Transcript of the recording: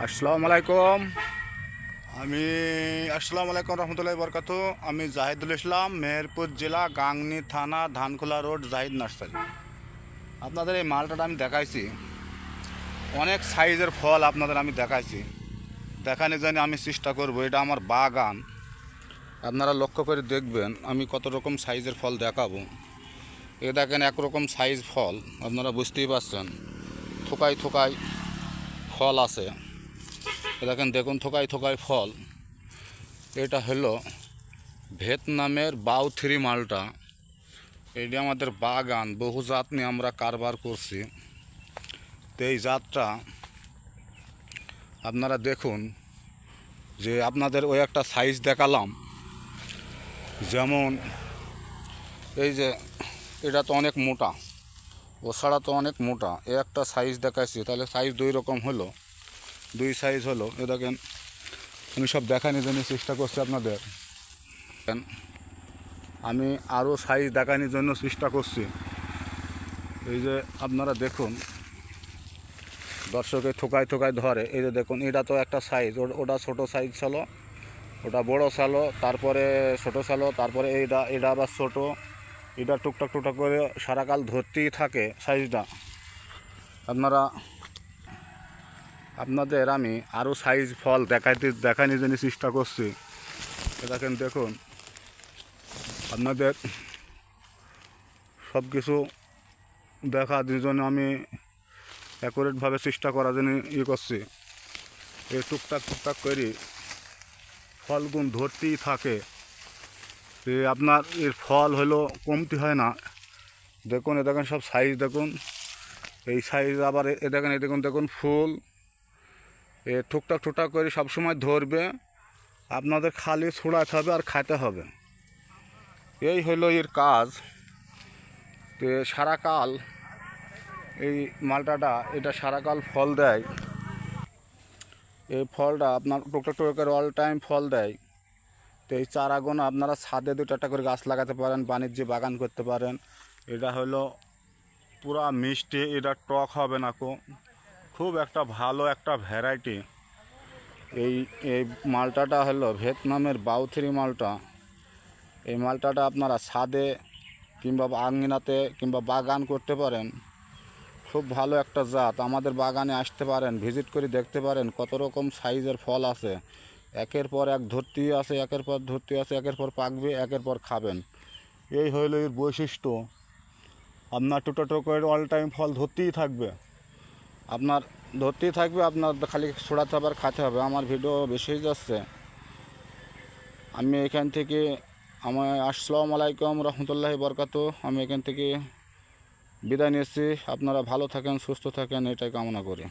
আসসালামু আলাইকুম আমি আসসালামু আলাইকুম রহমতুল্লাহ বরকাত। আমি জাহিদুল ইসলাম, মেহেরপুর জেলা, গাংনি থানা, ধানখোলা রোড, জাহিদ নার্সারি। আপনাদের এই মালটাটা আমি দেখাইছি। অনেক সাইজের ফল আপনাদের আমি দেখাইছি। দেখানোর জন্য আমি চেষ্টা করব, এটা আমার বাগান। আপনারা লক্ষ্য করে দেখবেন, আমি কত রকম সাইজের ফল দেখাবো। এ দেখেন একরকম সাইজ ফল, আপনারা বুঝতেই পারছেন। থোকায় থোকায় ফল আছে। দেখেন, দেখুন, থোকায় থোকায় ফল। এটা হলো ভিয়েতনামের বাউ থ্রি মালটা। এটি আমাদের বাগান, বহু জাত নিয়ে আমরা কারবার করছি। তো এই জাতটা আপনারা দেখুন যে আপনাদের ওই একটা সাইজ দেখালাম। যেমন এই যে এটা তো অনেক মোটা, ও ছাড়া তো অনেক মোটা। এ একটা সাইজ দেখাচ্ছি তাহলে সাইজ দুই রকম হলো। দুই সাইজ হলো। এ দেখেন, আমি সব দেখানোর জন্য চেষ্টা করছি আপনাদের। আমি আরও সাইজ দেখানোর জন্য চেষ্টা করছি। এই যে আপনারা দেখুন, দর্শকে থোকায় থোকায় ধরে। এই যে দেখুন, এটা তো একটা সাইজ ওটা ছোট সাইজ ছিল, ওটা বড় সালো তারপরে ছোট সালো তারপরে এইটা এটা আবার ছোট। এটা টুকটাক টুকটাক করে সারাকাল ধরতেই থাকে সাইজটা আপনারা আপনাদের আমি আরও সাইজ ফল দেখাইতে, দেখানোর জন্য চেষ্টা করছি। দেখেন, দেখুন। আপনাদের সব কিছু দেখার জন্য আমি অ্যাকুরেটভাবে চেষ্টা করার জন্য ইয়ে করছি। এই টুকটাক টুকটাক করি। ফলগুন ধরতেই থাকে। এ আপনার এর ফল হলো কমতি হয় না। দেখুন, এ দেখেন সব সাইজ দেখুন। এই সাইজ আবার এ দেখেন, এ দেখুন দেখুন ফুল। এ টুকটাক টুকটাক করে সবসময় ধরবে, আপনাদের খালি ছড়াতে হবে আর খাইতে হবে। এই হলো এর কাজ। তো সারাকাল এই মালটাটা, এটা সারাকাল ফল দেয়। এই ফলটা আপনার টুকটাক করে অল টাইম ফল দেয়। তো এই চারাগুলো আপনারা ছাদে দুটো একটা করে গাছ লাগাতে পারেন বাণিজ্য বাগান করতে পারেন। এটা হলো পুরা মিষ্টি, এটা টক হবে না কো। খুব একটা ভালো একটা ভ্যারাইটি এই এই মালটাটা হলো ভিয়েতনামের বাউথরি মালটা। এই মালটাটা আপনারা ছাদে কিংবা আঙ্গিনাতে কিংবা বাগান করতে পারেন। খুব ভালো একটা জাত। আমাদের বাগানে আসতে পারেন ভিজিট করে দেখতে পারেন কত রকম সাইজের ফল আছে। একের পর এক ধরতেই আছে, একের পর ধরতে আছে, একের পর পাকবে, একের পর খাবেন। এই হলো এর বৈশিষ্ট্য। আপনার টোটো করে অল টাইম ফল ধরতেই থাকবে। আপনার ধরতেই থাকবে, আপনার খালি ছোড়াতে হবে আর খাতে হবে। আমার ভিডিও বেশি হয়ে যাচ্ছে। আমি এখান থেকে, আমার আসসালাম আলাইকুম রহমতুল্লাহ বরকাত। আমি এখান থেকে বিদায় নিয়েছি আপনারা ভালো থাকেন, সুস্থ থাকেন, এটাই কামনা করি।